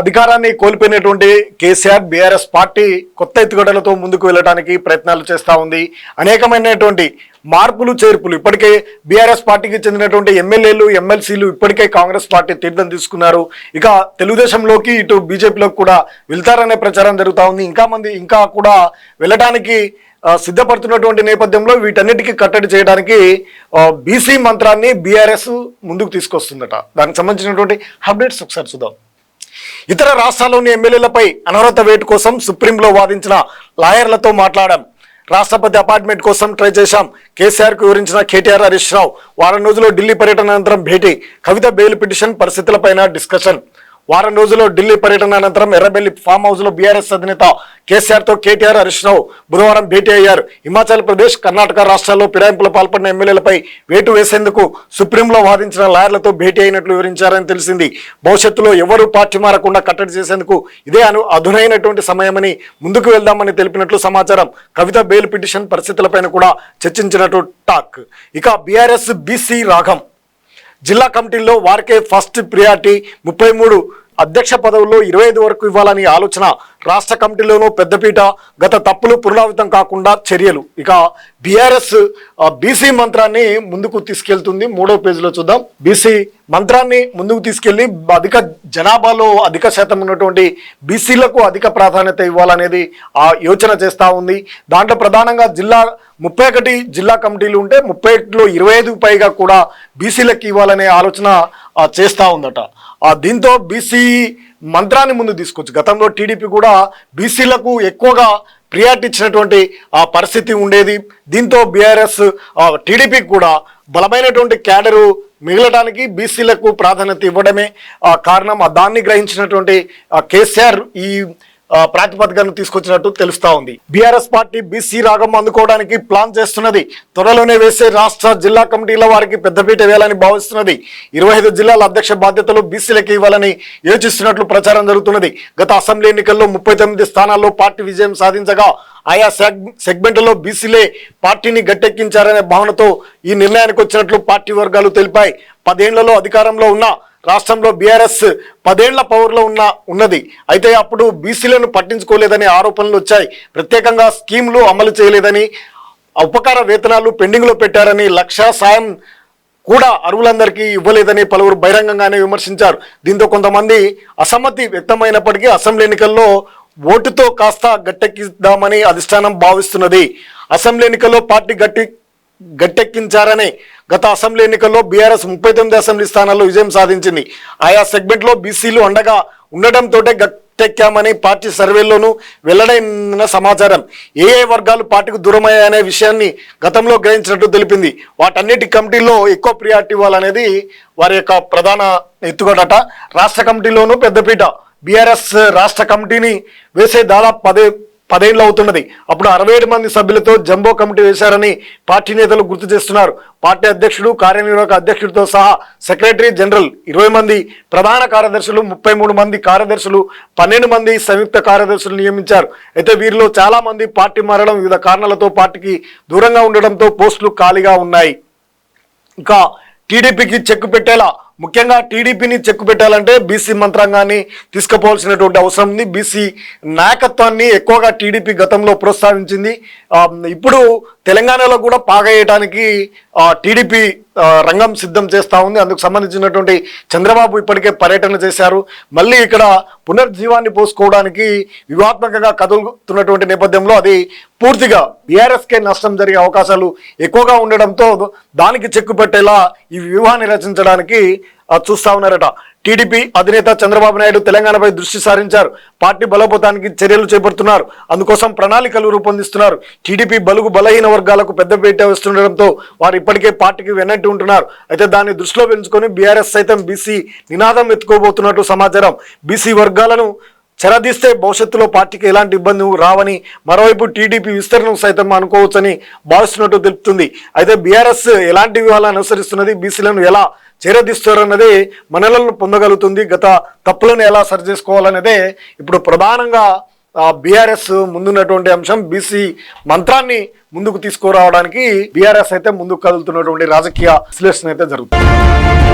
అధికారాన్ని కోల్పోయినటువంటి KCR BRS party కొత్త ఎత్తుగడలతో ముందుకు వెళ్ళడానికి ప్రయత్నాలు చేస్తూ ఉంది. అనేకమైనటువంటి మార్పులు చేర్పులు ఇప్పటికే బీఆర్ఎస్ పార్టీకి చెందినటువంటి ఎమ్మెల్యేలు ఎమ్మెల్సీలు ఇప్పటికే కాంగ్రెస్ పార్టీ తీర్థం తీసుకున్నారు. ఇక తెలుగుదేశంలోకి ఇటు బీజేపీలోకి కూడా వెళ్తారనే ప్రచారం జరుగుతూ ఉంది. ఇంకా మంది ఇంకా కూడా వెళ్ళడానికి సిద్ధపడుతున్నటువంటి నేపథ్యంలో వీటన్నిటికీ కట్టడి చేయడానికి బీసీ మంత్రాన్ని బీఆర్ఎస్ ముందుకు తీసుకొస్తుందట. దానికి సంబంధించినటువంటి అప్డేట్స్ ఒకసారి చూద్దాం. ఇతర రాష్ట్రాల్లోని ఎమ్మెల్యేలపై అనర్హత వేటు కోసం సుప్రీంలో వాదించిన లాయర్లతో మాట్లాడాం. రాష్ట్రపతి అపార్ట్మెంట్ కోసం ట్రై చేశాం. కేసీఆర్కు వివరించిన కేటీఆర్ హరీష్ రావు వారం రోజుల్లో ఢిల్లీ పర్యటన అనంతరం భేటీ కవిత బెయిల్ పిటిషన్ పరిస్థితులపైన డిస్కషన్. వారం రోజుల్లో ఢిల్లీ పర్యటన అనంతరం ఎర్రబెల్లి ఫామ్ హౌస్లో బీఆర్ఎస్ అధినేత కేసీఆర్తో కేటీఆర్ హరీష్ రావు బుధవారం భేటీ అయ్యారు. హిమాచల్ ప్రదేశ్ కర్ణాటక రాష్ట్రాల్లో ఫిరాయింపులు పాల్పడిన ఎమ్మెల్యేలపై వేటు వేసేందుకు సుప్రీంలో వాదించిన లాయర్లతో భేటీ అయినట్లు వివరించారని తెలిసింది. భవిష్యత్తులో ఎవరూ పార్టీ మారకుండా కట్టడి చేసేందుకు ఇదే అను అధునైనటువంటి సమయమని ముందుకు వెళ్దామని తెలిపినట్లు సమాచారం. కవిత బెయిల్ పిటిషన్ పరిస్థితులపైన కూడా చర్చించినట్టు టాక్. ఇక బీఆర్ఎస్ బీసీ రాగం జిల్లా కమిటీల్లో వారికే ఫస్ట్ ప్రియారిటీ ముప్పై మూడు అధ్యక్ష పదవుల్లో ఇరవై ఐదు వరకు ఇవ్వాలని ఆలోచన. రాష్ట్ర కమిటీలోనూ పెద్దపీట. గత తప్పులు పునరావృతం కాకుండా చర్యలు. ఇక బీఆర్ఎస్ బీసీ మంత్రాన్ని ముందుకు తీసుకెళ్తుంది. మూడో పేజీలో చూద్దాం. బీసీ మంత్రాన్ని ముందుకు తీసుకెళ్ళి అధిక జనాభాలో అధిక శాతం ఉన్నటువంటి బీసీలకు అధిక ప్రాధాన్యత ఇవ్వాలనేది ఆ యోచన చేస్తూ ఉంది. దాంట్లో ప్రధానంగా జిల్లా ముప్పై ఒకటి జిల్లా కమిటీలు ఉంటే ముప్పై ఒకటిలో ఇరవై ఐదు పైగా కూడా బీసీలకు ఇవ్వాలనే ఆలోచన చేస్తూ ఉందట. దీంతో బీసీ మంత్రాన్ని ముందు తీసుకోవచ్చు. గతంలో టీడీపీ కూడా బీసీలకు ఎక్కువగా ప్రియారిటీ ఇచ్చినటువంటి ఆ పరిస్థితి ఉండేది. దీంతో బీఆర్ఎస్ టీడీపీకి కూడా బలమైనటువంటి క్యాడరు మిగలడానికి బీసీలకు ప్రాధాన్యత ఇవ్వడమే ఆ, కారణం. దాన్ని గ్రహించినటువంటి కేసీఆర్ ఈ ప్రాతిపదికను తీసుకొచ్చినట్టు తెలుస్తా ఉంది. బీఆర్ఎస్ పార్టీ బీసీ రాగం అందుకోవడానికి ప్లాన్ చేస్తున్నది. త్వరలోనే వేసే రాష్ట్ర జిల్లా కమిటీల వారికి పెద్దపీట వేయాలని భావిస్తున్నది. ఇరవై ఐదు జిల్లాల అధ్యక్ష బాధ్యతలు బీసీలకు ఇవ్వాలని యోచిస్తున్నట్లు ప్రచారం జరుగుతున్నది. గత అసెంబ్లీ ఎన్నికల్లో ముప్పై తొమ్మిది స్థానాల్లో పార్టీ విజయం సాధించగా ఆయా సెగ్ సెగ్మెంట్లో బీసీలే పార్టీని గట్టెక్కించారనే భావనతో ఈ నిర్ణయానికి వచ్చినట్లు పార్టీ వర్గాలు తెలిపాయి. పదేళ్ళలో అధికారంలో ఉన్న రాష్ట్రంలో బీఆర్ఎస్ పదేళ్ళ పవర్లో ఉన్న ఉన్నది. అయితే అప్పుడు బీసీలను పట్టించుకోలేదని ఆరోపణలు వచ్చాయి. ప్రత్యేకంగా స్కీమ్లు అమలు చేయలేదని ఉపకార వేతనాలు పెండింగ్లో పెట్టారని లక్ష సాయం కూడా అరువులందరికీ ఇవ్వలేదని పలువురు బహిరంగంగానే విమర్శించారు. దీంతో కొంతమంది అసమ్మతి వ్యక్తమైనప్పటికీ అసెంబ్లీ ఎన్నికల్లో ఓటుతో కాస్త గట్టెక్కిద్దామని అధిష్టానం భావిస్తున్నది. అసెంబ్లీ ఎన్నికల్లో పార్టీ గట్టి గట్టెక్కించారని గత అసెంబ్లీ ఎన్నికల్లో బీఆర్ఎస్ ముప్పై తొమ్మిది అసెంబ్లీ స్థానాల్లో విజయం సాధించింది. ఆయా సెగ్మెంట్లో బీసీలు అండగా ఉండటంతోటే గట్టెక్కామని పార్టీ సర్వేల్లోనూ వెల్లడైన సమాచారం. ఏ ఏ వర్గాలు పార్టీకి దూరమయ్యాయనే విషయాన్ని గతంలో గ్రహించినట్టు తెలిపింది. వాటన్నిటి కమిటీల్లో ఎక్కువ ప్రియారిటీ ఇవ్వాలనేది వారి యొక్క ప్రధాన ఎత్తుగడట. రాష్ట్ర కమిటీలోనూ పెద్దపీట. బీఆర్ఎస్ రాష్ట్ర కమిటీని వేసే దాదాపు పదే పదేళ్ళు అవుతున్నది. అప్పుడు అరవై ఏడు మంది సభ్యులతో జంబో కమిటీ వేశారని పార్టీ నేతలు గుర్తు చేస్తున్నారు. పార్టీ అధ్యక్షుడు కార్యనిర్వాహక అధ్యక్షుడితో సహా సెక్రటరీ జనరల్ ఇరవై మంది ప్రధాన కార్యదర్శులు ముప్పై మూడు మంది కార్యదర్శులు పన్నెండు మంది సంయుక్త కార్యదర్శులు నియమించారు. అయితే వీరిలో చాలా మంది పార్టీ మారడం వివిధ కారణాలతో పార్టీకి దూరంగా ఉండడంతో పోస్టులు ఖాళీగా ఉన్నాయి. ఇంకా టీడీపీకి చెక్కు పెట్టేలా ముఖ్యంగా టీడీపీని చెక్కు పెట్టాలంటే బీసీ మంత్రాంగాన్ని తీసుకుపోవాల్సినటువంటి అవసరం ఉంది. బీసీ నాయకత్వాన్ని ఎక్కువగా టీడీపీ గతంలో ప్రోత్సహించింది. ఇప్పుడు తెలంగాణలో కూడా పాగేయటానికి టీడీపీ రంగం సిద్ధం చేస్తూ ఉంది. అందుకు సంబంధించినటువంటి చంద్రబాబు ఇప్పటికే పర్యటన చేశారు. మళ్ళీ ఇక్కడ పునర్జీవాన్ని పోసుకోవడానికి వ్యూహాత్మకంగా కదులుతున్నటువంటి నేపథ్యంలో అది పూర్తిగా బీఆర్ఎస్కే నష్టం జరిగే అవకాశాలు ఎక్కువగా ఉండడంతో దానికి చెక్కు పెట్టేలా ఈ వ్యూహాన్ని రచించడానికి చూస్తా ఉన్నారట. టీడీపీ అధినేత చంద్రబాబు నాయుడు తెలంగాణపై దృష్టి సారించారు. పార్టీ బలోపేతానికి చర్యలు చేపడుతున్నారు. అందుకోసం ప్రణాళికలు రూపొందిస్తున్నారు. టీడీపీ బలుగు బలహీన వర్గాలకు పెద్దపీట వేస్తుండడంతో వారు ఇప్పటికే పార్టీకి వెన్నట్టు ఉంటున్నారు. అయితే దాన్ని దృష్టిలో పెంచుకొని బీఆర్ఎస్ సైతం బీసీ నినాదం ఎత్తుకోబోతున్నట్టు సమాచారం. బీసీ వర్గాలను చెరదీస్తే భవిష్యత్తులో పార్టీకి ఎలాంటి ఇబ్బంది రావని మరోవైపు టీడీపీ విస్తరణకు సైతం అనుకోవచ్చని భావిస్తున్నట్టు తెలుపుతుంది. అయితే బీఆర్ఎస్ ఎలాంటి వ్యూహాలను అనుసరిస్తున్నది బీసీలను ఎలా చేరదీస్తారన్నదే మనలను పొందగలుగుతుంది. గత తప్పులను ఎలా సరి చేసుకోవాలన్నదే ఇప్పుడు ప్రధానంగా బీఆర్ఎస్ ముందున్నటువంటి అంశం. బీసీ మంత్రాన్ని ముందుకు తీసుకురావడానికి బీఆర్ఎస్ అయితే ముందుకు కదులుతున్నటువంటి రాజకీయ విశ్లేషణ అయితే జరుగుతుంది.